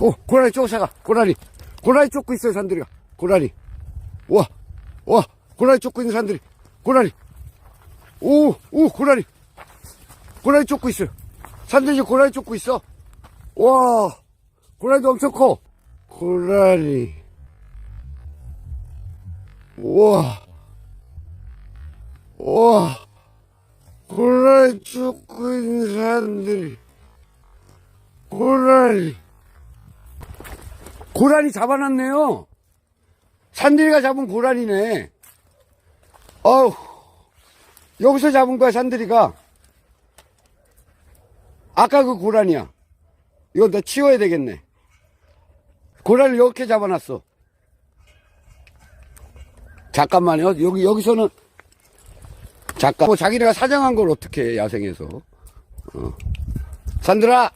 오, 고라니 쫓아가. 고라니. 고라니 쫓고 있어요, 산들이가. 고라니. 와, 와, 고라니 쫓고 있는 산들이. 고라니. 오, 오, 고라니. 고라니 쫓고 있어요. 산들이 고라니 쫓고 있어. 와, 고라니도 엄청 커. 고라니. 우와. 와. 고라니 쫓고 있는 사람들이. 고라니. 고라니 잡아놨네요. 산들이가 잡은 고라니네. 어우. 여기서 잡은 거야, 산들이가. 아까 그 고라니야. 이거 너 치워야 되겠네. 고라니를 이렇게 잡아놨어. 잠깐만요. 여기, 여기서는, 잠깐. 뭐 자기네가 사장한 걸 어떻게 해, 야생에서. 어. 산들아!